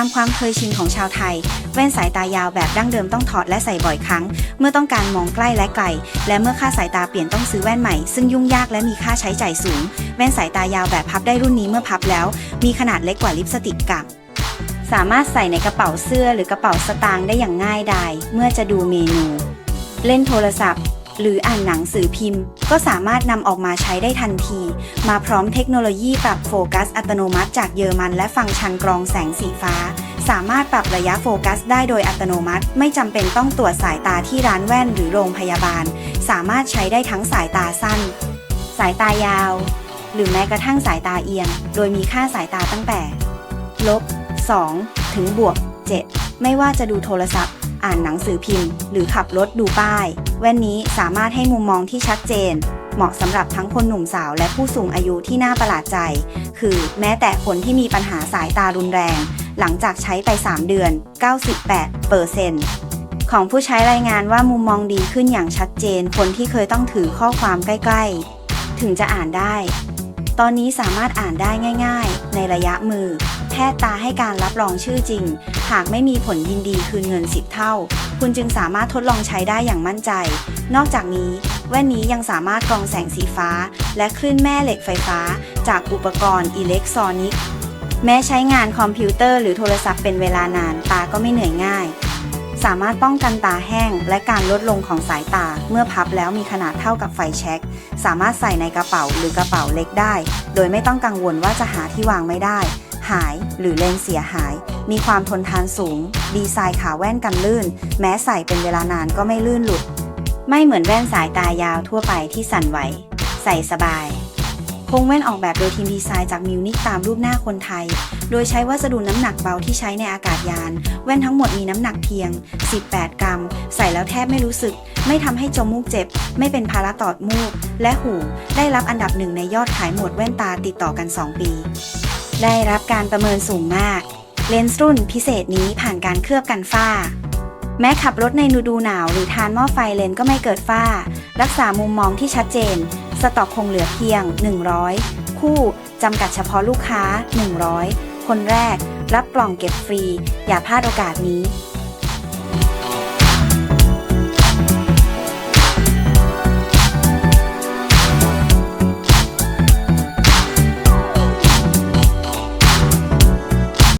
ามความเคยชินของชาวไทย แว่นสายตายาวแบบดั้งเดิมต้องถอดและใส่บ่อยครั้ง เมื่อต้องการมองใกล้และไกล และเมื่อค่าสายตาเปลี่ยนต้องซื้อแว่นใหม่ ซึ่งยุ่งยากและมีค่าใช้จ่ายสูง แว่นสายตายาวแบบพับได้รุ่นนี้เมื่อพับแล้ว มีขนาดเล็กกว่าลิปสติกกับสามารถใส่ในกระเป๋าเสื้อหรือกระเป๋าสตางค์ได้อย่างง่ายดายเมื่อจะดูเมนู เล่นโทรศัพท์ หรืออ่านหนังสือพิมพ์ ก็สามารถนำออกมาใช้ได้ทันที มาพร้อมเทคโนโลยีปรับโฟกัสอัตโนมัติจากเยอรมันและฟังก์ชันกรองแสงสีฟ้า สามารถปรับระยะโฟกัสได้โดยอัตโนมัติ ไม่จำเป็นต้องตรวจสายตาที่ร้านแว่นหรือโรงพยาบาล สามารถใช้ได้ทั้งสายตาสั้น สายตายาว หรือแม้กระทั่งสายตาเอียง โดยมีค่าสายตาตั้งแต่ลบ2ถึงบวก 7 ไม่ว่าจะดูโทรศัพท์ อ่านหนังสือพิมพ์ หรือขับรถดูป้าย แว่นนี้สามารถให้มุมมองที่ชัดเจน เหมาะสำหรับทั้งคนหนุ่มสาวและผู้สูงอายุที่น่าประหลาดใจ คือแม้แต่คนที่มีปัญหาสายตารุนแรง หลังจากใช้ไป 3 เดือน 98เปอร์เซ็นต์ของผู้ใช้รายงานว่ามุมมองดีขึ้นอย่างชัดเจน คนที่เคยต้องถือข้อความใกล้ ๆ ถึงจะอ่านได้ ตอนนี้สามารถอ่านได้ง่าย ๆ ในระยะมือ แพทย์ตาให้การรับรองชื่อจริง หากไม่มีผลยินดีคืนเงิน 10 เท่า คุณจึงสามารถทดลองใช้ได้อย่างมั่นใจ นอกจากนี้ แว่นนี้ยังสามารถกรองแสงสีฟ้า และคลื่นแม่เหล็กไฟฟ้า จากอุปกรณ์อิเล็กทรอนิกส์ แม้ใช้งานคอมพิวเตอร์หรือโทรศัพท์เป็นเวลานานตาก็ไม่เหนื่อยง่าย สามารถป้องกันตาแห้ง และการลดลงของสายตา เมื่อพับแล้วมีขนาดเท่ากับไฟแช็กสามารถใส่ในกระเป๋าหรือกระเป๋าเล็กได้ โดยไม่ต้องกังวลว่าจะหาที่วางไม่ได้ หายหรือเลนส์เสียหาย มีความทนทานสูง ดีไซน์ขาแว่นกันลื่น แม้ใส่เป็นเวลานานก็ไม่ลื่นหลุด ไม่เหมือนแว่นสายตายาวทั่วไปที่สั่นไหว ใส่สบาย โคงแว่นออกแบบโดยทีมดีไซน์จากมิวนิกตามรูปหน้าคนไทย โดยใช้วัสดุน้ำหนักเบาที่ใช้ในอากาศยาน แว่นทั้งหมดมีน้ำหนักเพียง 18 กรัม ใส่แล้วแทบไม่รู้สึก ไม่ทำให้จมูกเจ็บ ไม่เป็นภาระตอดมูก และหู ได้รับอันดับหนึ่งในยอดขายหมวดแว่นตาติดต่อกัน 2 ปี ได้รับการประเมินสูงมาก เลนส์รุ่นพิเศษนี้ผ่านการเคลือบกันฝ้าแม้ขับรถในฤดูหนาวหรือทานหม้อไฟเลนส์ก็ไม่เกิดฝ้า รักษามุมมองที่ชัดเจน สต็อกคงเหลือเพียง 100 คู่จำกัดเฉพาะลูกค้า 100 คนแรก รับกล่องเก็บฟรี อย่าพลาดโอกาสนี้